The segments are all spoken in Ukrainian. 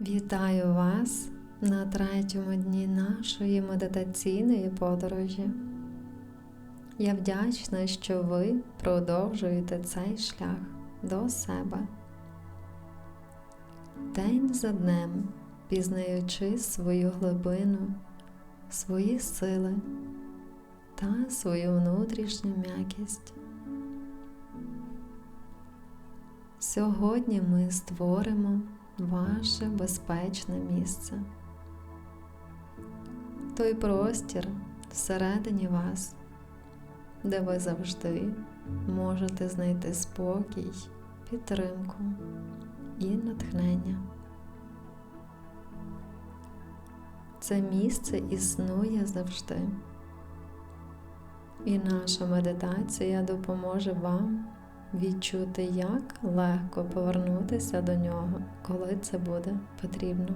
Вітаю вас на третьому дні нашої медитаційної подорожі. Я вдячна, що ви продовжуєте цей шлях до себе. День за днем, пізнаючи свою глибину, свої сили та свою внутрішню м'якість. Сьогодні ми створимо ваше безпечне місце. Той простір всередині вас, де ви завжди можете знайти спокій, підтримку і натхнення. Це місце існує завжди, і наша медитація допоможе вам відчути, як легко повернутися до нього, коли це буде потрібно.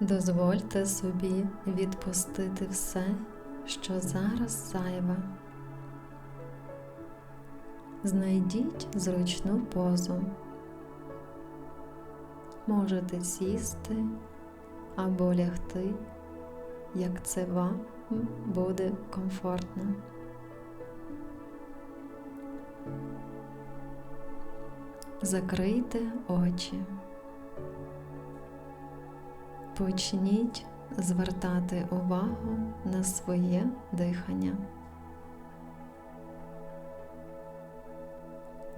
Дозвольте собі відпустити все, що зараз зайве. Знайдіть зручну позу. Можете сісти або лягти як це вам буде комфортно. Закрийте очі. Почніть звертати увагу на своє дихання.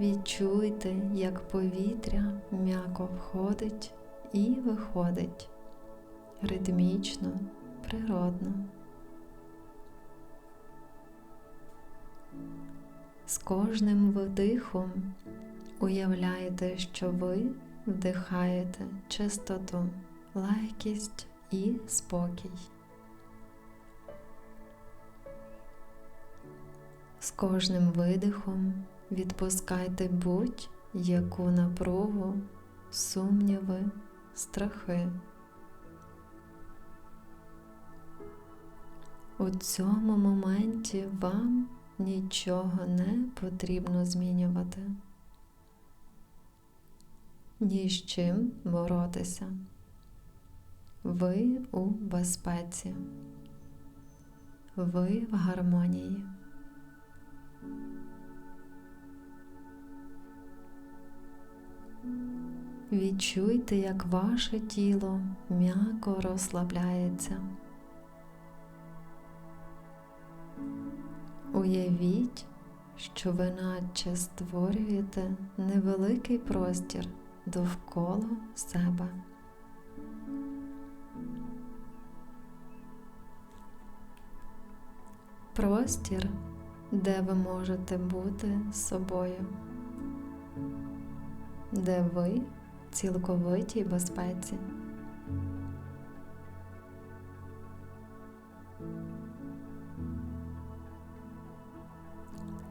Відчуйте, як повітря м'яко входить і виходить ритмічно природно. З кожним вдихом уявляєте, що ви вдихаєте чистоту, легкість і спокій. З кожним видихом відпускайте будь-яку напругу, сумніви, страхи. У цьому моменті вам нічого не потрібно змінювати, ні з чим боротися. Ви у безпеці, ви в гармонії. Відчуйте, як ваше тіло м'яко розслабляється. Уявіть, що ви наче створюєте невеликий простір довкола себе. Простір, де ви можете бути собою, де ви в цілковитій безпеці.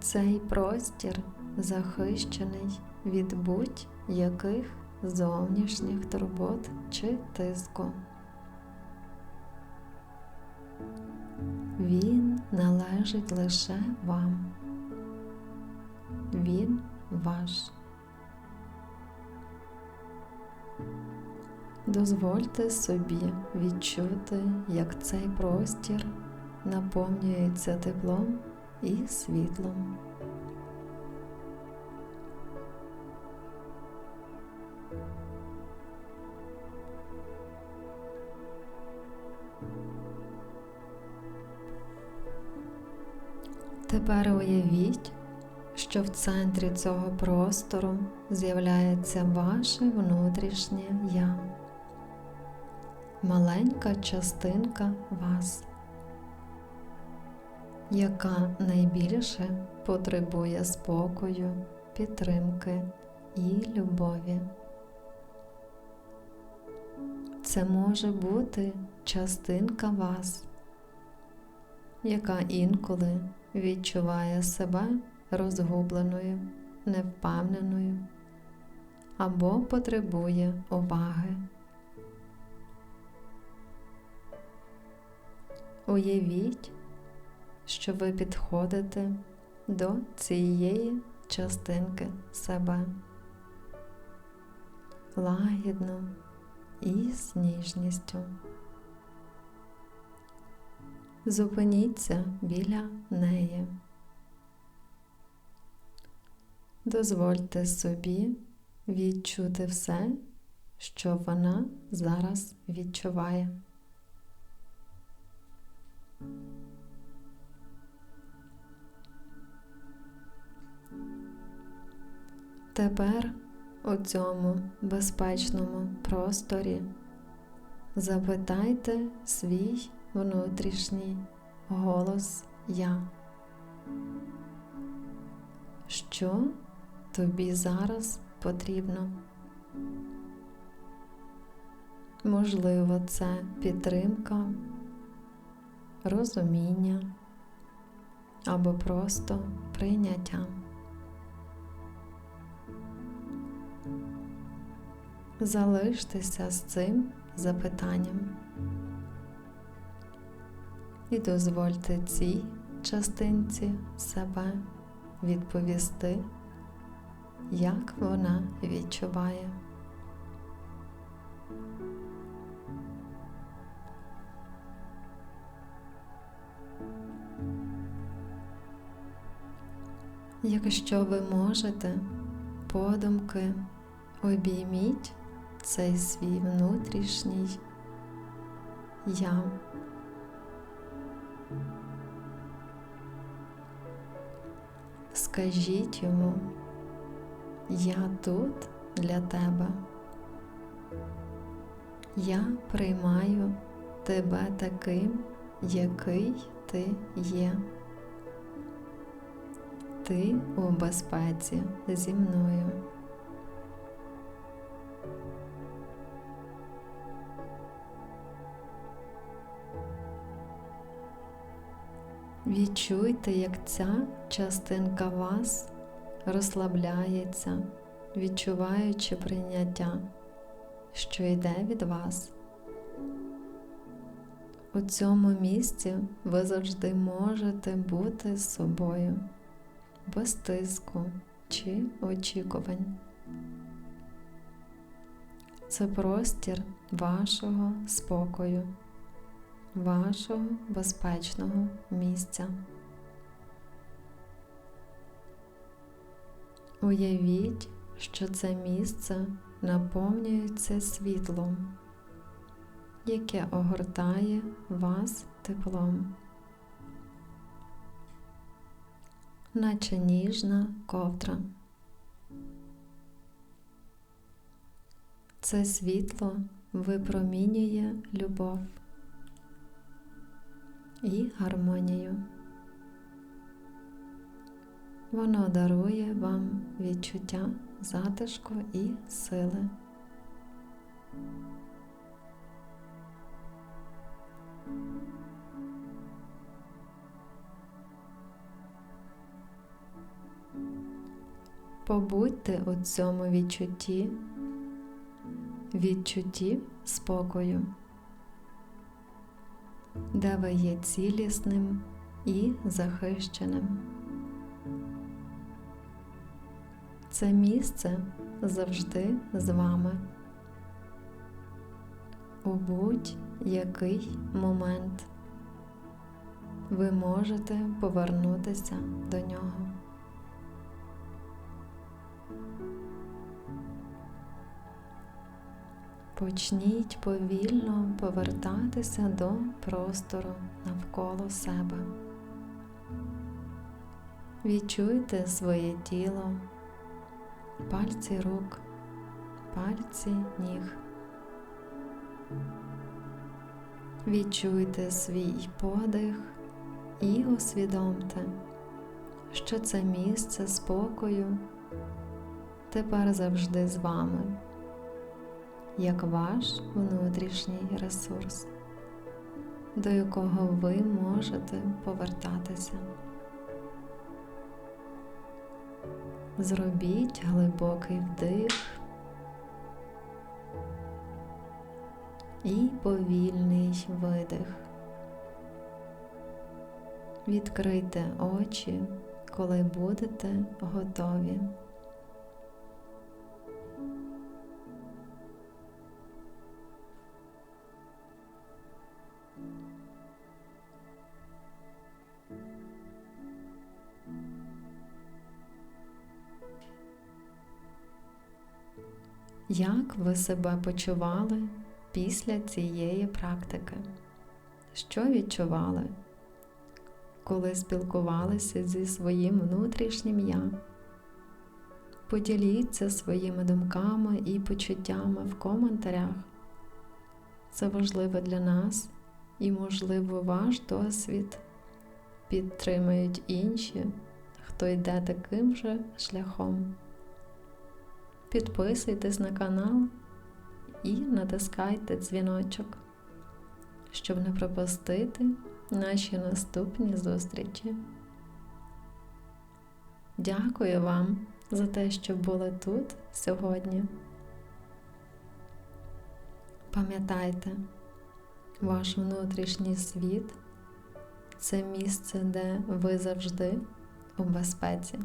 Цей простір захищений від будь-яких зовнішніх турбот чи тиску. Він належить лише вам. Він ваш. Дозвольте собі відчути, як цей простір наповнюється теплом і світлом. Тепер уявіть, що в центрі цього простору з'являється ваше внутрішнє я, маленька частинка вас яка найбільше потребує спокою, підтримки і любові. Це може бути частинка вас, яка інколи відчуває себе розгубленою, невпевненою або потребує уваги. Уявіть, що ви підходите до цієї частинки себе. Лагідно і з ніжністю. Зупиніться біля неї. Дозвольте собі відчути все, що вона зараз відчуває. Тепер у цьому безпечному просторі запитайте свій внутрішній голос Я. Що тобі зараз потрібно? Можливо, це підтримка, розуміння або просто прийняття. Залиштеся з цим запитанням і дозвольте цій частинці себе відповісти, як вона відчуває. Якщо ви можете, подумки обійміть цей свій внутрішній я. Скажіть йому, я тут для тебе. Я приймаю тебе таким, який ти є. Ти у безпеці зі мною. Відчуйте, як ця частинка вас розслабляється, відчуваючи прийняття, що йде від вас. У цьому місці ви завжди можете бути з собою, без тиску чи очікувань. Це простір вашого спокою вашого безпечного місця. Уявіть, що це місце наповнюється світлом, яке огортає вас теплом, наче ніжна ковдра. Це світло випромінює любов і гармонію. Воно дарує вам відчуття затишку і сили. Побудьте у цьому відчутті, відчутті спокою де ви є цілісним і захищеним. Це місце завжди з вами. У будь-який момент ви можете повернутися до нього. Почніть повільно повертатися до простору навколо себе. Відчуйте своє тіло, пальці рук, пальці ніг. Відчуйте свій подих і усвідомте, що це місце спокою тепер завжди з вами як ваш внутрішній ресурс, до якого ви можете повертатися. Зробіть глибокий вдих і повільний видих. Відкрийте очі, коли будете готові. Як ви себе почували після цієї практики? Що відчували, коли спілкувалися зі своїм внутрішнім я? Поділіться своїми думками і почуттями в коментарях. Це важливо для нас і, можливо, ваш досвід підтримають інші, хто йде таким же шляхом. Підписуйтесь на канал і натискайте дзвіночок, щоб не пропустити наші наступні зустрічі. Дякую вам за те, що були тут сьогодні. Пам'ятайте, ваш внутрішній світ це місце, де ви завжди у безпеці.